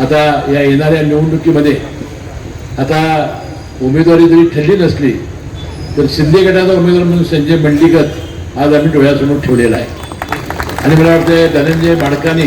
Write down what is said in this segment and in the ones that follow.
आता या येणाऱ्या निवडणुकीमध्ये आता उमेदवारी जरी ठरली नसली तर शिंदे गटाचा उमेदवार म्हणून संजय मंडलिकच आज आम्ही डोळ्यासमोर ठेवलेला आहे. आणि मला वाटतं धनंजय माडकाने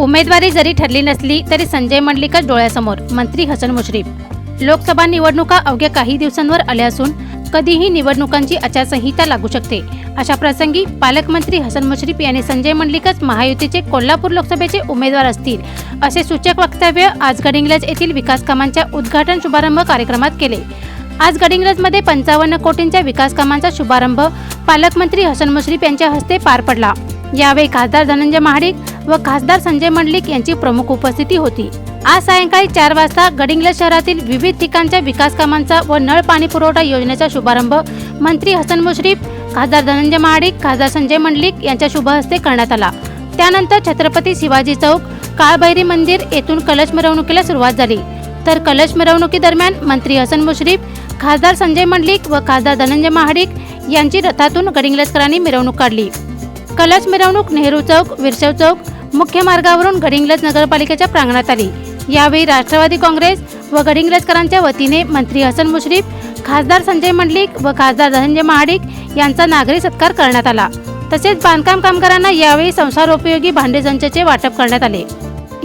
उमेदवारी जरी ठरली नसली तरी संजय मंडलिकच डोळ्यासमोर मंत्री हसन मुश्रीफ. लोकसभा निवडणुका अवघ्या काही दिवसांवर आल्या असून कधीही निवडणुकांची आचारसंहिता लागू शकते. अशा प्रसंगी पालकमंत्री हसन मुश्रीफ यांनी संजय मंडलिकच महायुतीचे कोल्हापूर लोकसभेचे उमेदवार असतील असे सूचक वक्तव्य आज गडिंग्लज येथील विकास कामांच्या उद्घाटन शुभारंभ कार्यक्रमात केले. आज गडिंग्लजमध्ये पंचावन्न कोटींच्या विकास कामांचा शुभारंभ पालकमंत्री हसन मुश्रीफ यांच्या हस्ते पार पडला. यावेळी खासदार धनंजय महाडिक व खासदार संजय मंडलिक यांची प्रमुख उपस्थिती होती. आज सायंकाळी चार वाजता गडिंग्लज शहरातील विविध ठिकाणच्या विकास कामांचा व नळ पाणी पुरवठा योजनेचा शुभारंभ मंत्री हसन मुश्रीफ खासदार धनंजय महाडिक खासदार संजय मंडलिक यांच्या शुभ हस्ते करण्यात आला. त्यानंतर छत्रपती शिवाजी चौक काळभैरी मंदिर येथून कलश मिरवणुकीला सुरुवात झाली. तर कलश मिरवणुकीदरम्यान मंत्री हसन मुश्रीफ खासदार संजय मंडलिक व खासदार धनंजय महाडिक यांची रथातून गडिंग्लजकरांनी मिरवणूक काढली. कलश मिरवणूक नेहरू चौक विरशव चौक मुख्य मार्गावरून गडिंग्लज नगरपालिकेच्या प्रांगणात आली. यावेळी राष्ट्रवादी काँग्रेस व गडिंग्लजकरांच्या वतीने मंत्री हसन मुश्रीफ खासदार संजय मंडलिक व खासदार धनंजय महाडिक यांचा नागरी सत्कार करण्यात आला. तसेच बांधकाम कामगारांना यावेळी संसारोपयोगी भांडे संचचे वाटप करण्यात आले.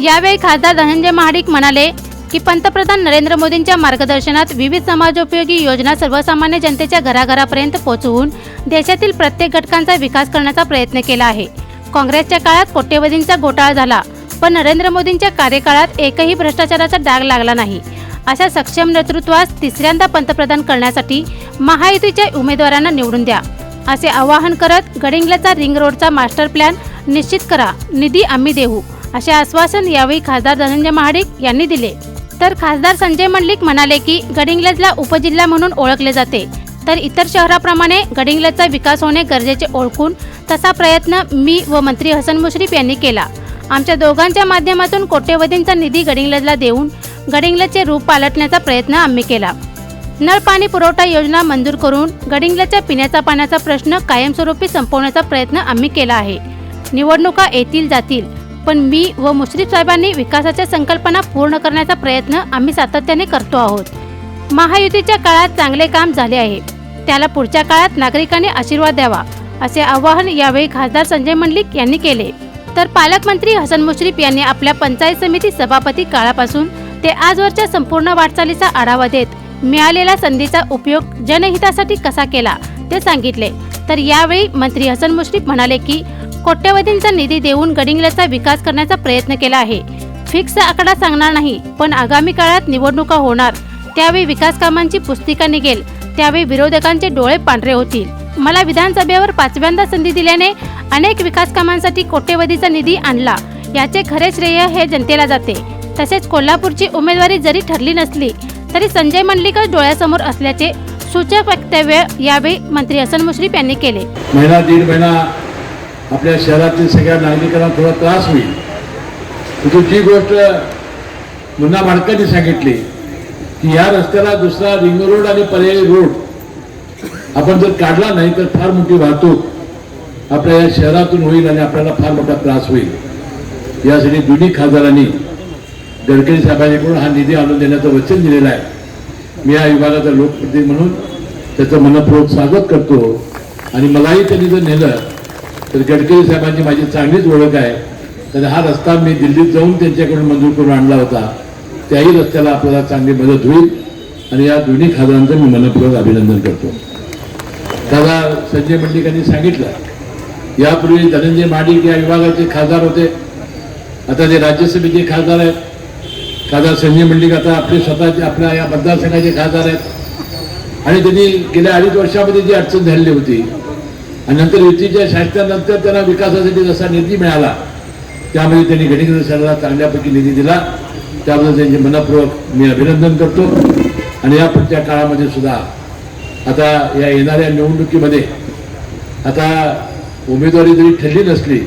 यावेळी खासदार धनंजय महाडिक म्हणाले की पंतप्रधान नरेंद्र मोदींच्या मार्गदर्शनात विविध समाजोपयोगी योजना सर्वसामान्य जनतेच्या घराघरापर्यंत पोहोचवून देशातील प्रत्येक घटकांचा विकास करण्याचा प्रयत्न केला आहे. काँग्रेसच्या काळात कोट्यवधींचा घोटाळा झाला पण नरेंद्र मोदींच्या कार्यकाळात एकही भ्रष्टाचाराचा डाग लागला नाही. अशा सक्षम नेतृत्वास तिसऱ्यांदा पंतप्रधान करण्यासाठी महायुतीच्या उमेदवारांना निवडून द्या. असे आवाहन करत गडिंग्लजचा रिंग रोडचा मास्टर प्लॅन निश्चित करा निधी आम्ही देऊ असे आश्वासन यावेळी खासदार धनंजय महाडिक यांनी दिले. तर खासदार संजय मंडलिक म्हणाले की गडिंग्लजला उपजिल्हा म्हणून ओळखले जाते. तर इतर शहराप्रमाणे गडिंग्लजचा विकास होणे गरजेचे ओळखून तसा प्रयत्न मी व मंत्री हसन मुश्रीफ यांनी केला. आमच्या दोघांच्या माध्यमातून कोट्यवधींचा निधी गडिंग्लजला देऊन गडिंग्लजचे रूप पालटण्याचा प्रयत्न आम्ही केला. नळ पाणी पुरवठा योजना मंजूर करून गडिंग्लजच्या पिण्याचा पाण्याचा प्रश्न कायमस्वरूपी संपवण्याचा प्रयत्न आम्ही केला आहे. निवडणुका येतील जातील पण मी व मुश्रीफ साहेबांनी विकासाच्या संकल्पना पूर्ण करण्याचा प्रयत्न आम्ही सातत्याने करतो आहोत. महायुतीच्या काळात चांगले काम झाले आहे. त्याला पुढच्या काळात नागरिकांनी आशीर्वाद द्यावा असे आवाहन यावेळी खासदार संजय मंडलिक यांनी केले. तर पालकमंत्री हसन मुश्रीफ यांनी आपल्या पंचायत समिती सभापती काळापासून ते आजवरच्या संपूर्ण वाटचालीचा आढावा देत मिळालेल्या संधीचा उपयोग जनहितासाठी कसा केला ते सांगितले. तर यावेळी मंत्री हसन मुश्रीफ म्हणाले की कोट्यवधींचा निधी देऊन गडिंगल्याचा विकास करण्याचा प्रयत्न केला आहे. फिक्स आकडा सांगणार नाही पण आगामी काळात निवडणुका होणार त्यावेळी विकास कामांची पुस्तिका निघेल त्यावेळी विरोधकांचे डोळे पांढरे होतील. मला विधानसभेवर पाचव्यांदा संधी दिल्याने अनेक विकास कामांसाठी कोट्यवधीचा निधी आणला. याचे खरे श्रेय हे जनतेला जाते. तसेच कोल्हापूरची उमेदवारी जरी ठरली नसली तरी संजय मंडलिकर डोळ्यासमोर असल्याचे सूचक वक्तव्य यावेळी मंत्री हसन मुश्रीफ यांनी केले. महिना दीड महिना आपल्या शहरातील सगळ्या नागरिकांना थोडा त्रास होईल. जी गोष्ट मुन्ना माडकांनी सांगितली या रस्त्याला दुसरा रिंग रोड आणि पर्यायी रोड. आपण जर काढला नाही तर फार मोठी वाहतूक आपल्या या शहरातून होईल आणि आपल्याला फार मोठा त्रास होईल. यासाठी दोन्ही खासदारांनी गडकरी साहेबांकडून हा निधी आणून देण्याचं वचन दिलेलं आहे. मी या विभागाचा लोकप्रतिनिधी म्हणून त्याचं मनपूर्वक स्वागत करतो. आणि मलाही त्यांनी जर नेलं तर गडकरी साहेबांची माझी चांगलीच ओळख आहे. तर हा रस्ता मी दिल्लीत जाऊन त्यांच्याकडून मंजूर करून आणला होता. त्याही रस्त्याला आपल्याला चांगली मदत होईल. आणि या दोन्ही खासदारांचं मी मनपूर्वक अभिनंदन करतो. दादा संजय मंडिकांनी सांगितलं यापूर्वी धनंजय माडिक या विभागाचे खासदार होते. आता ते राज्यसभेचे खासदार आहेत खासदार संजय मंडिक आता आपले स्वतःचे आपल्या या मतदारसंघाचे खासदार आहेत. आणि त्यांनी गेल्या अडीच वर्षामध्ये जी अडचण झालेली होती आणि नंतर युतीच्या शासनानंतर त्यांना विकासासाठी जसा निधी मिळाला त्यामध्ये त्यांनी गणित चांगल्यापैकी निधी दिला. त्याबद्दल त्यांचे मनपूर्वक मी अभिनंदन करतो. आणि या पुढच्या काळामध्ये सुद्धा आता या येणाऱ्या निवडणुकीमध्ये आता उमेदवारी जरी ठरली नसली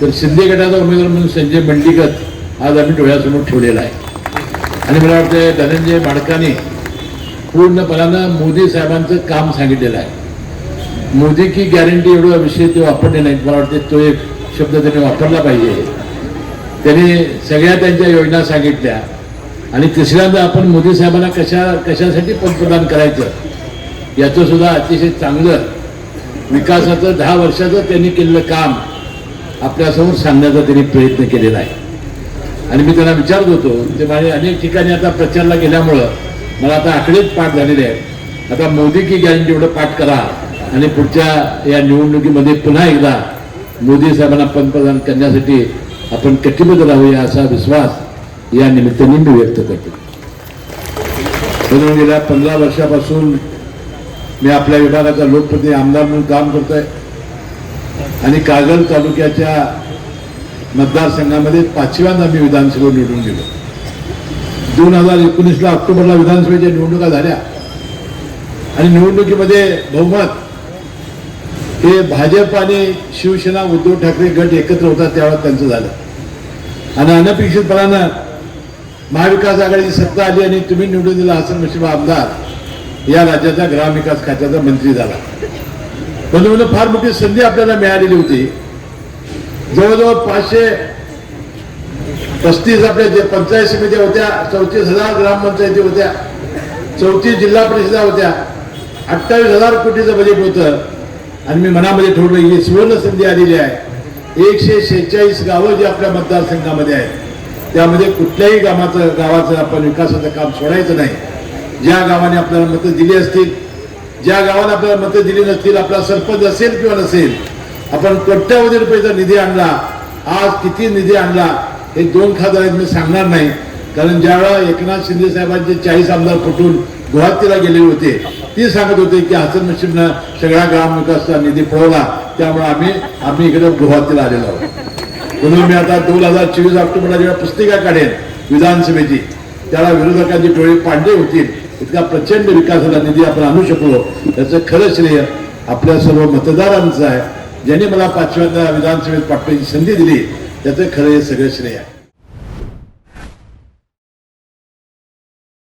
तर शिंदे गटाचा उमेदवार म्हणून संजय मंडिकत आज आम्ही डोळ्यासमोर ठेवलेला आहे. आणि मला वाटतं धनंजय माडकाने पूर्णपणानं मोदी साहेबांचं काम सांगितलेलं आहे. मोदी की गॅरंटी एवढा विषय ते वापरले नाहीत. मला वाटते तो एक शब्द त्यांनी वापरला पाहिजे. त्यांनी सगळ्या त्यांच्या योजना सांगितल्या. आणि तिसऱ्यांदा आपण मोदी साहेबांना कशा कशासाठी पंतप्रधान करायचं याचं सुद्धा अतिशय चांगलं विकासाचं दहा वर्षाचं त्यांनी केलेलं काम आपल्यासमोर सांगण्याचा त्यांनी प्रयत्न केलेला आहे. आणि मी त्यांना विचारत होतो ते माझे अनेक ठिकाणी आता प्रचारला गेल्यामुळं मला आता आकडेच पाठ झालेले आहेत. आता मोदी की गॅरंटी एवढं पाठ करा आणि पुढच्या या निवडणुकीमध्ये पुन्हा एकदा मोदी साहेबांना पंतप्रधान करण्यासाठी आपण कटिबद्ध राहूया असा विश्वास या निमित्ताने मी व्यक्त करतो. म्हणून गेल्या पंधरा वर्षापासून मी आपल्या विभागाचा लोकप्रतिनिधी आमदार म्हणून काम करतोय. आणि कागल तालुक्याच्या मतदारसंघामध्ये पाचव्यांदा मी विधानसभेवर निवडून गेलो. दोन हजार एकोणीसला ऑक्टोबरला विधानसभेच्या निवडणुका झाल्या. आणि निवडणुकीमध्ये बहुमत हे भाजप आणि शिवसेना उद्धव ठाकरे गट एकत्र होता त्यावेळेस त्यांचं झालं. आणि अनपेक्षितपणानं महाविकास आघाडीची सत्ता आली आणि तुम्ही निवडून दिला हसन मुश्रीफ आमदार या राज्याचा ग्रामविकास खात्याचा मंत्री झाला. पण म्हणून फार मोठी संधी आपल्याला मिळालेली होती. जवळजवळ पाचशे पस्तीस आपल्या जे पंचायत समित्या होत्या चौतीस हजार ग्रामपंचायती होत्या चौतीस जिल्हा परिषदा होत्या अठ्ठावीस हजार कोटीचं बजेट होतं. आणि मी मनामध्ये ठेवलं ही सुवर्ण संधी आलेली आहे. एकशे शेहेचाळीस गावं जी आपल्या मतदारसंघामध्ये आहेत. त्यामध्ये कुठल्याही गावाचं गावाचं आपण विकासाचं काम सोडायचं नाही. ज्या गावाने आपल्याला मतं दिली असतील ज्या गावाने आपल्याला मतं दिली नसतील आपला सरपंच असेल किंवा नसेल आपण कोट्यावधी रुपयाचा निधी आणला. आज किती निधी आणला हे दोन खासदार आहेत मी सांगणार नाही. कारण ज्यावेळा एकनाथ शिंदे साहेबांचे चाळीस आमदार फुटून गुवाहाटीला गेले होते ती सांगत होते की हसन मुश्रीफनं सगळा ग्रामविकासचा निधी पळवला त्यामुळे आम्ही आम्ही इकडे गृहातील आलेलो आहोत. म्हणून मी आता दोन हजार चोवीस ऑक्टोबरला जेव्हा पुस्तिका काढेन विधानसभेची त्याला विरोधकांची डोळे पांढरे होतील इतका प्रचंड विकासाला निधी आपण आणू शकलो. याचं खरं श्रेय आपल्या सर्व मतदारांचं आहे. ज्यांनी मला पाचव्यांदा विधानसभेत पाठवायची संधी दिली त्याचं खरं हे सगळं श्रेय आहे.